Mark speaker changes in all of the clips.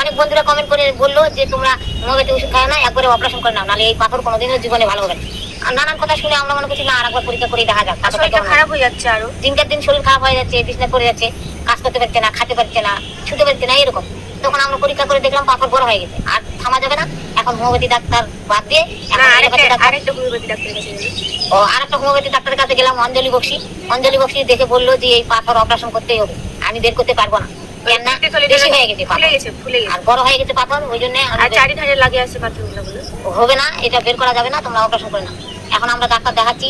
Speaker 1: অনেক বন্ধুরা কমেন্ট করে বলল যে তোমরা হোমিওপ্যাথি ওষুধ খাও না একবারে অপারেশন করে নাও নাহলে এই পাথর কোনোদিনও জীবনে ভালো হবে না। নানান কথা শুনে আমরা মনে করছি না আর একবার পরীক্ষা করে দেখা যাক
Speaker 2: খারাপ হয়ে যাচ্ছে আরও।
Speaker 1: দিনকার দিন শরীর খারাপ হয়ে যাচ্ছে বিছনা পড়ে যাচ্ছে কাজ করতে পারছে না খেতে পারছে না ছুতে পারছে না এরকম। তখন আমরা পরীক্ষা করে দেখলাম পাথর বড় হয়ে গেছে আর থামা যাবে না। এখন হোমিওপ্যাথি ডাক্তার বাদ দিয়ে
Speaker 2: আরেকটা
Speaker 1: allopathy ডাক্তার
Speaker 2: হোমিওপ্যাথি ডাক্তারের কাছে গেলাম।
Speaker 1: ও আর একটা হোমিওপ্যাথি ডাক্তারের কাছে গেলাম অঞ্জলি বক্সি। অঞ্জলি বক্সি দেখে বলল যে এই পাথর অপারেশন করতেই হবে আমি বের করতে পারব না। না বেশি হয়ে গেছে
Speaker 2: ফুলে গেছে ফুলে গেছে।
Speaker 1: আর বড় হয়ে গেছে পাথর ওই জন্য
Speaker 2: আর চারিধারে লাগে আছে পাথরগুলো
Speaker 1: হবে না এটা বের করা যাবে না তোমরা অপারেশন করে না এখন আমরা ডাক্তার দেখাচ্ছি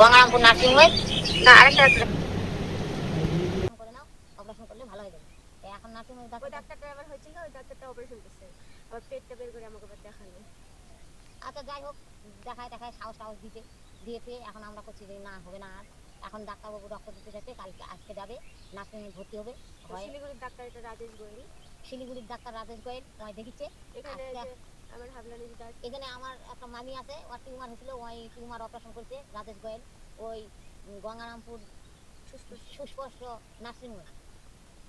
Speaker 1: গঙ্গারামপুর নার্সিং হোমে
Speaker 2: না আরেকটা
Speaker 1: করে নাও অপারেশন করলে ভালো হয়ে যাবে। এখন নার্সিং হোমে ডাক্তার
Speaker 2: ডাক্তারটা আবার হয়েছিল? ওই ডাক্তারটা অপারেশন করছে। আবার পেটটা বের করে আমাকে আবার দেখাল।
Speaker 1: আচ্ছা যাই হোক দেখায় দেখায় সাহস সাহস দিতে দিয়েছে। এখন আমরা করছি যে না হবে না আর। এখন ডাক্তারবাবু রক্ত দিতে যাচ্ছে কালকে আজকে যাবে নার্সিং হোমে ভর্তি হবে।
Speaker 2: শিলিগুড়ির ডাক্তার এটা রাজেশ গোয়েলি?
Speaker 1: শিলিগুড়ির ডাক্তার রাজেশ গোয়েল তোমায় দেখিচ্ছে।
Speaker 2: এখানে। আমার হাবলানি
Speaker 1: এখানে আমার একটা মামি আছে ওর টিউমার হয়েছিল ওই টিউমার অপারেশন করছে রাজেশ গোয়েল ওই গঙ্গারামপুর
Speaker 2: সুস্পষ্ট।
Speaker 1: নার্সিংহোমে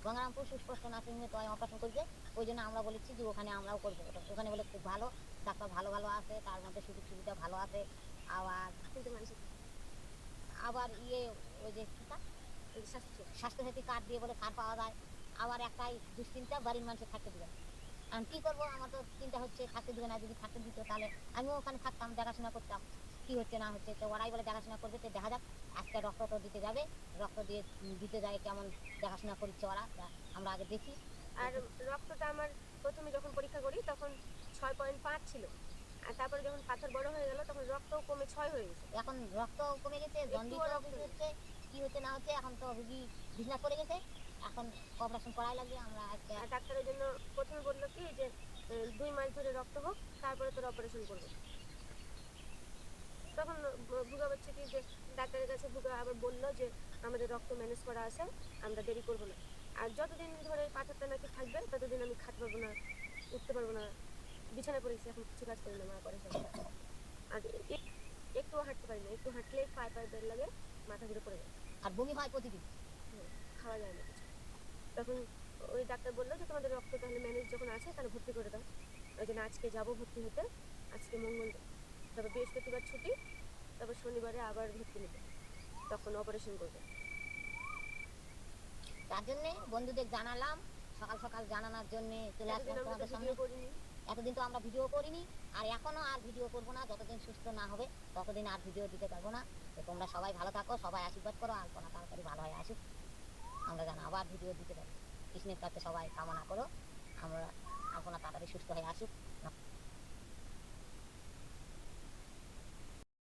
Speaker 1: গঙ্গারামপুর সুস্পষ্ট নার্সিংহোমে তো অপারেশন করছে ওই জন্য আমরা বলেছি যে ওখানে আমরাও করব। ওটা ওখানে বলে খুব ভালো ডাক্তার ভালো ভালো আছে তার মধ্যে সুযোগ সুবিধা ভালো আছে। আবার আবার ইয়ে ওই যে স্বাস্থ্যসাথী কার্ড দিয়ে বলে ছাড় পাওয়া যায়। আবার একটাই দুশ্চিন্তা বাড়ির মানুষের থাকতে দেবে। আমি কি করব? আমার তো চিন্তা হচ্ছে থাকতে দিবে না, যদি থাকতে দিত তাহলে আমিও ওখানে থাকতাম, দেখাশোনা করতাম। কি হচ্ছে, না হচ্ছে? তো ওরাই বলে দেখাশোনা করবে, তো দেখা যাক। আজকে রক্ত তো দিতে যাবে। রক্ত দিয়ে দিতে যায় কেমন দেখাশোনা করছে ওরা আমরা আগে দেখি।
Speaker 2: আর রক্তটা আমার প্রথমে যখন পরীক্ষা করি, তখন ছয় পয়েন্ট পাঁচ ছিল। আর তারপরে যখন পাথর বড় হয়ে গেল তখন রক্তও কমে ছয় হয়ে গেছে।
Speaker 1: এখন রক্ত কমে গেছে জন্ডিস
Speaker 2: রক্ত
Speaker 1: হচ্ছে কি হচ্ছে না হচ্ছে এখন তো রুগী বিছনা পড়ে গেছে। এখন অপারেশন করাই লাগবে আমরা আজকে
Speaker 2: ডাক্তারের জন্য প্রথমে বলল কি যে দুই মাস ধরে রক্ত হোক তারপরে তোর অপারেশন করবে। তখন ভুগা বলছে কি যে ডাক্তারের কাছে ভুগা আবার বলল যে আমাদের রক্ত ম্যানেজ করা আছে আমরা দেরি করব না। আর যতদিন ধরে পাথরটা নাকি থাকবে ততদিন আমি খাতে পারব না উঠতে পারব না। বিছানায় পড়েছি এখন কিছু কাজ করি না মা করে সব। আর এক- একটুও হাঁটতে পারি না একটু হাঁটলেই পায়ে পায়ে বের লাগে মাথা ঘুরে পড়ে যায়।
Speaker 1: আর বমি হয় প্রতিদিন?
Speaker 2: খাওয়া যায় না কিছু। তখন ওই ডাক্তার বলল যে তোমাদের রক্ত তাহলে ম্যানেজ যখন আছে তাহলে ভর্তি করে দাও। ওই জন্য আজকে যাব ভর্তি হতে আজকে মঙ্গল তারপর বৃহস্পতিবার ছুটি তারপর শনিবারে আবার ভর্তি নেবে তখন অপারেশন করবে।
Speaker 1: তার জন্যে বন্ধুদের জানালাম সকাল সকাল জানানোর জন্য চলে আসলাম তোমাদের
Speaker 2: করিনি।
Speaker 1: এতদিন তো আমরা ভিডিও করিনি, আর এখনও আর ভিডিও করব না, যতদিন সুস্থ না হবে ততদিন আর ভিডিও দিতে পারব না। তো তোমরা সবাই ভালো থাকো, সবাই আশীর্বাদ করো, আর আলপনা তাড়াতাড়ি ভালো হয়ে আসুক। আমরা যেন আবার ভিডিও দিতে পারি। কৃষ্ণের কাছে সবাই কামনা করো, আমরা আলপনা তাড়াতাড়ি সুস্থ হয়ে আসুক।